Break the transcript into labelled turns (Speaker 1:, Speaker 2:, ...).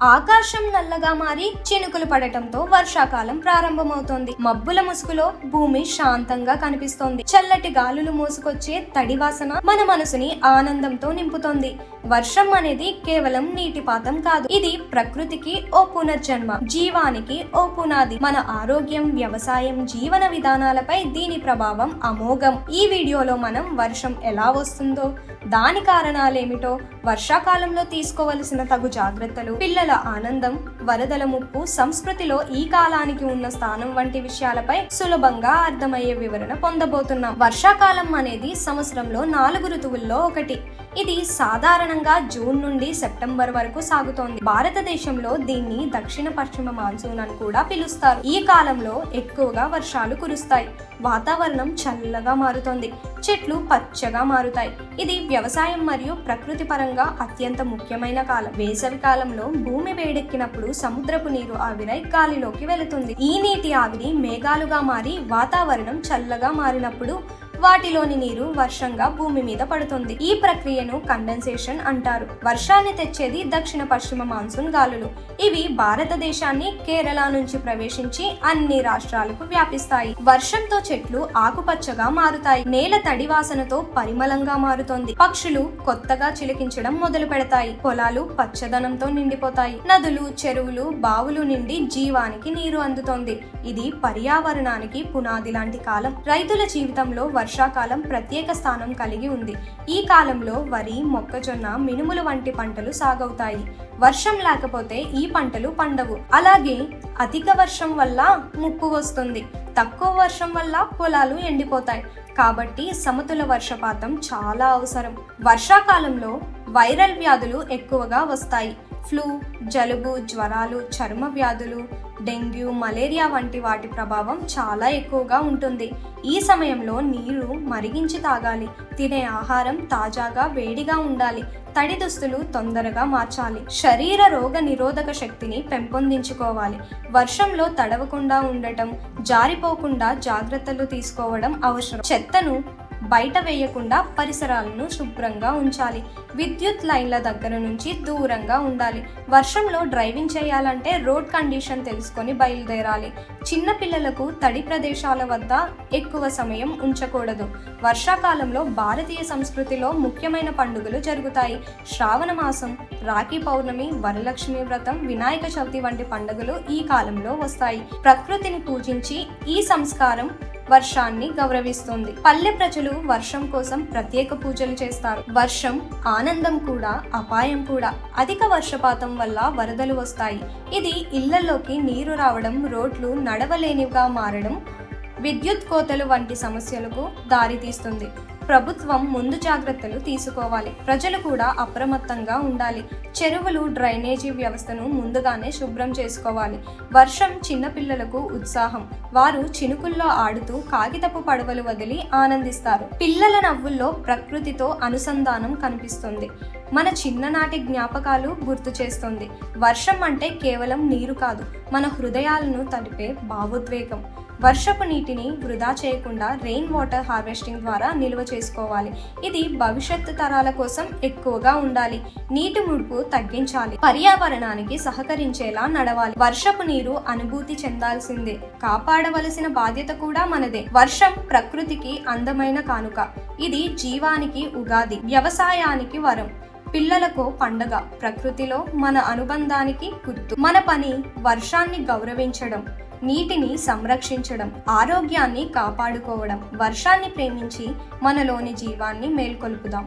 Speaker 1: ఆకాశం నల్లగా మారి చినుకులు పడటంతో వర్షాకాలం ప్రారంభమవుతోంది. మబ్బుల ముసుగులో భూమి శాంతంగా కనిపిస్తోంది. చల్లటి గాలులు మోసుకొచ్చే తడి వాసన మన మనసుని ఆనందంతో నింపుతోంది. వర్షం అనేది కేవలం నీటిపాతం కాదు ఇది ప్రకృతికి ఓ పునర్జన్మ జీవానికి ఓ పునాది. మన ఆరోగ్యం వ్యవసాయం జీవన విధానాలపై దీని ప్రభావం అమోఘం. ఈ వీడియోలో మనం వర్షం ఎలా వస్తుందో దాని కారణాలేమిటో వర్షాకాలంలో తీసుకోవలసిన తగు జాగ్రత్తలు పిల్లల ఆనందం వరదల ముప్పు సంస్కృతిలో ఈ కాలానికి ఉన్న స్థానం వంటి విషయాలపై సులభంగా అర్థమయ్యే వివరణ పొందబోతున్నాం. వర్షాకాలం అనేది సంవత్సరంలో నాలుగు ఋతువుల్లో ఒకటి. ఇది సాధారణంగా జూన్ నుండి సెప్టెంబర్ వరకు సాగుతోంది. భారతదేశంలో దీన్ని దక్షిణ పశ్చిమ మాన్సూన్ అని కూడా పిలుస్తారు. ఈ కాలంలో ఎక్కువగా వర్షాలు కురుస్తాయి. వాతావరణం చల్లగా మారుతోంది. చెట్లు పచ్చగా మారుతాయి. ఇది వ్యవసాయం మరియు ప్రకృతి పరంగా అత్యంత ముఖ్యమైన కాలం. వేసవి కాలంలో భూమి వేడెక్కినప్పుడు సముద్రపు నీరు ఆవిరై గాలిలోకి వెళుతుంది. ఈ నీటి ఆవిరి మేఘాలుగా మారి వాతావరణం చల్లగా మారినప్పుడు వాటిలోని నీరు వర్షంగా భూమి మీద పడుతుంది. ఈ ప్రక్రియను కండెన్సేషన్ అంటారు. వర్షాన్ని తెచ్చేది దక్షిణ పశ్చిమ మాన్సూన్ గాలులు. ఇవి భారతదేశాన్ని కేరళ నుంచి ప్రవేశించి అన్ని రాష్ట్రాలకు వ్యాపిస్తాయి. వర్షంతో చెట్లు ఆకుపచ్చగా మారుతాయి. నేల తడి వాసనతో పరిమళంగా మారుతోంది. పక్షులు కొత్తగా చిలికించడం మొదలు పెడతాయి. పొలాలు పచ్చదనంతో నిండిపోతాయి. నదులు చెరువులు బావులు నిండి జీవానికి నీరు అందుతోంది. ఇది పర్యావరణానికి పునాది లాంటి కాలం. రైతుల జీవితంలో వర్షాకాలం ప్రత్యేక స్థానం కలిగి ఉంది. ఈ కాలంలో వరి మొక్కజొన్న మినుములు వంటి పంటలు సాగవుతాయి. వర్షం లేకపోతే ఈ పంటలు పండవు. అలాగే అధిక వర్షం వల్ల ముప్పు వస్తుంది. తక్కువ వర్షం వల్ల పొలాలు ఎండిపోతాయి. కాబట్టి సమతుల వర్షపాతం చాలా అవసరం. వర్షాకాలంలో వైరల్ వ్యాధులు ఎక్కువగా వస్తాయి. ఫ్లూ జలుబు జ్వరాలు చర్మ వ్యాధులు డెంగ్యూ మలేరియా వంటి వాటి ప్రభావం చాలా ఎక్కువగా ఉంటుంది. ఈ సమయంలో నీరు మరిగించి తాగాలి. తినే ఆహారం తాజాగా వేడిగా ఉండాలి. తడి దుస్తులు తొందరగా మార్చాలి. శరీర రోగ నిరోధక శక్తిని పెంపొందించుకోవాలి. వర్షంలో తడవకుండా ఉండటం జారిపోకుండా జాగ్రత్తలు తీసుకోవడం అవసరం. చెత్తను బయట వేయకుండా పరిసరాలను శుభ్రంగా ఉంచాలి. విద్యుత్ లైన్ల దగ్గర నుంచి దూరంగా ఉండాలి. వర్షంలో డ్రైవింగ్ చేయాలంటే రోడ్ కండిషన్ తెలుసుకొని బయలుదేరాలి. చిన్న పిల్లలకు తడి ప్రదేశాల వద్ద ఎక్కువ సమయం ఉంచకూడదు. వర్షాకాలంలో భారతీయ సంస్కృతిలో ముఖ్యమైన పండుగలు జరుగుతాయి. శ్రావణ మాసం రాఖీ పౌర్ణమి వరలక్ష్మి వ్రతం వినాయక చవితి వంటి పండుగలు ఈ కాలంలో వస్తాయి. ప్రకృతిని పూజించి ఈ సంస్కారం వర్షాన్ని గౌరవిస్తుంది. పల్లె ప్రజలు వర్షం కోసం ప్రత్యేక పూజలు చేస్తారు. వర్షం ఆనందం కూడా అపాయం కూడా. అధిక వర్షపాతం వల్ల వరదలు వస్తాయి. ఇది ఇళ్ళలోకి నీరు రావడం రోడ్లు నడవలేనివిగా మారడం విద్యుత్ కోతలు వంటి సమస్యలకు దారితీస్తుంది. ప్రభుత్వం ముందు జాగ్రత్తలు తీసుకోవాలి. ప్రజలు కూడా అప్రమత్తంగా ఉండాలి. చెరువులు డ్రైనేజీ వ్యవస్థను ముందుగానే శుభ్రం చేసుకోవాలి. వర్షం చిన్నపిల్లలకు ఉత్సాహం. వారు చినుకుల్లో ఆడుతూ కాగితపు పడవలు వదిలి ఆనందిస్తారు. పిల్లల నవ్వుల్లో ప్రకృతితో అనుసంధానం కనిపిస్తుంది. మన చిన్ననాటి జ్ఞాపకాలు గుర్తు చేస్తుంది. వర్షం అంటే కేవలం నీరు కాదు మన హృదయాలను తడిపే భావోద్వేగం. వర్షపు నీటిని వృధా చేయకుండా రెయిన్ వాటర్ హార్వెస్టింగ్ ద్వారా నిల్వ చేసుకోవాలి. ఇది భవిష్యత్తు తరాల కోసం ఎక్కువగా ఉండాలి. నీటి ముడుపు తగ్గించాలి. పర్యావరణానికి సహకరించేలా నడవాలి. వర్షపు నీరు అనుభూతి చెందాల్సిందే. కాపాడవలసిన బాధ్యత కూడా మనదే. వర్షం ప్రకృతికి అందమైన కానుక. ఇది జీవానికి ఉగాది వ్యవసాయానికి వరం. పిల్లలకు పండగ ప్రకృతిలో మన అనుబంధానికి గుర్తు. మన పని వర్షాన్ని గౌరవించడం. నీటిని సంరక్షించడం ఆరోగ్యాన్ని కాపాడుకోవడం వర్షాన్ని ప్రేమించి మనలోని జీవాన్ని మేల్కొల్పుదాం.